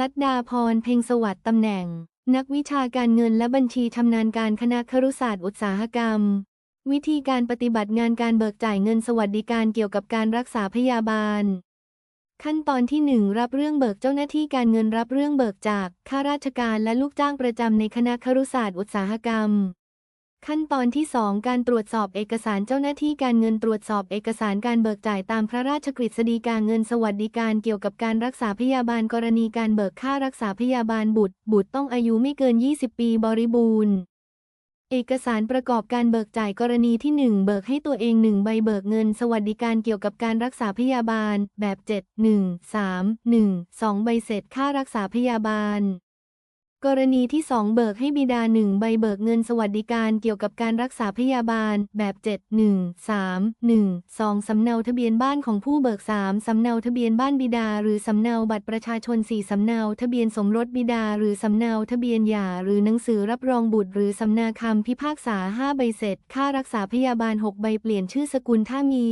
ลัดดาพร เพ็งสวัสดิ์ตำแหน่ง นักวิชาการเงินและบัญชีชำนาญการคณะครุศาสตร์อุตสาหกรรม วิธีการปฏิบัติงานการเบิกจ่ายเงินสวัสดิการเกี่ยวกับการรักษาพยาบาล ขั้นตอนที่ 1 รับเรื่องเบิกเจ้าหน้าที่การเงินรับเรื่องเบิกจากข้าราชการและลูกจ้างประจำในคณะครุศาสตร์อุตสาหกรรม ขั้นตอนที่ 2 การตรวจสอบเอกสารเจ้าหน้าที่การเงินตรวจสอบเอกสารการเบิกจ่ายตามพระราชกฤษฎีกาเงินสวัสดิการเกี่ยวกับการรักษาพยาบาลกรณีการเบิกค่ารักษาพยาบาลบุตร บุตรต้องอายุไม่เกิน 20 ปีบริบูรณ์ เอกสารประกอบการเบิกจ่ายกรณีที่ 1 เบิกให้ตัวเอง1ใบเบิกเงินสวัสดิการเกี่ยวกับการรักษาพยาบาล แบบ 7 1 3 1 2 ใบเสร็จค่ารักษาพยาบาล กรณีที่ 2 เบิกให้บิดา1ใบเบิกเงินสวัสดิการเกี่ยวกับการรักษาพยาบาล แบบ 7 1 3 1 2 สำเนาทะเบียนบ้านของผู้เบิก 3 สำเนาทะเบียนบ้านบิดา หรือสำเนาบัตรประชาชน 4 สำเนาทะเบียนสมรสบิดา หรือสำเนาทะเบียนหย่าหรือหนังสือรับรองบุตร หรือสำนาคำพิพากษา 5 ใบเสร็จ ค่ารักษาพยาบาล 6 ใบเปลี่ยนชื่อสกุลถ้ามี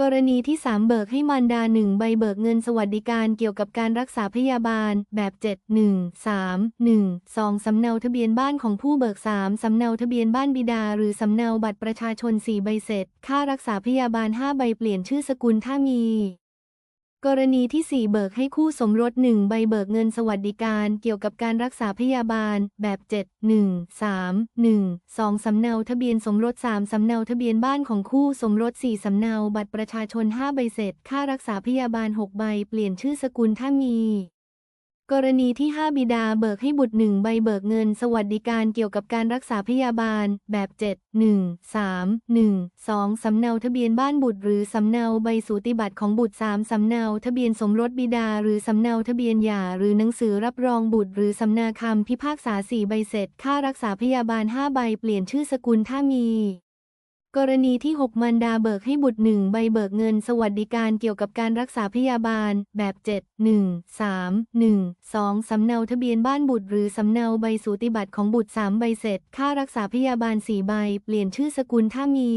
กรณีที่ 3 เบิกให้มารดา1ใบเบิกเงินสวัสดิการเกี่ยวกับการรักษาพยาบาล แบบ 7 1 3 1 2สำเนาทะเบียนบ้านของผู้เบิก 3สำเนาทะเบียนบ้านบิดา หรือสำเนาบัตรประชาชน 4 ใบเสร็จ ค่ารักษาพยาบาล 5 ใบเปลี่ยนชื่อสกุลถ้ามี กรณีที่ 4 เบิกให้คู่สมรส 1 ใบเบิกเงินสวัสดิการ เกี่ยวกับการรักษาพยาบาล แบบ 7 1 3 1 2 สำเนาทะเบียนสมรส 3 สำเนาทะเบียนบ้านของคู่สมรส 4 สำเนาบัตรประชาชน 5 ใบเสร็จ ค่ารักษาพยาบาล 6 ใบ เปลี่ยนชื่อสกุลถ้ามี กรณีที่ 5 บิดาเบิกให้บุตร1ใบเบิกเงิน สวัสดิการเกี่ยวกับการรักษาพยาบาล แบบ 7 1 3 1 2 สำเนาทะเบียนบ้านบุตรหรือสำเนาใบสูติบัตรของบุตร 3 สำเนาทะเบียนสมรสบิดา หรือสำเนาทะเบียนหย่าหรือหนังสือรับรองบุตร หรือสำนาคำพิพากษา 4 ใบเสร็จ ค่ารักษาพยาบาล 5 ใบเปลี่ยนชื่อสกุลถ้ามี กรณีที่ 6 มันดาเบิกให้บุตรหนึ่งใบเบิกเงินสวัสดิการเกี่ยวกับการรักษาพยาบาล แบบ 7 1 3 1 2 สำเนาทะเบียนบ้านบุตร หรือสำเนาใบสูติบัตรของบุตร 3 ใบเสร็จ ค่ารักษาพยาบาล 4 ใบ เปลี่ยนชื่อสกุลถ้ามี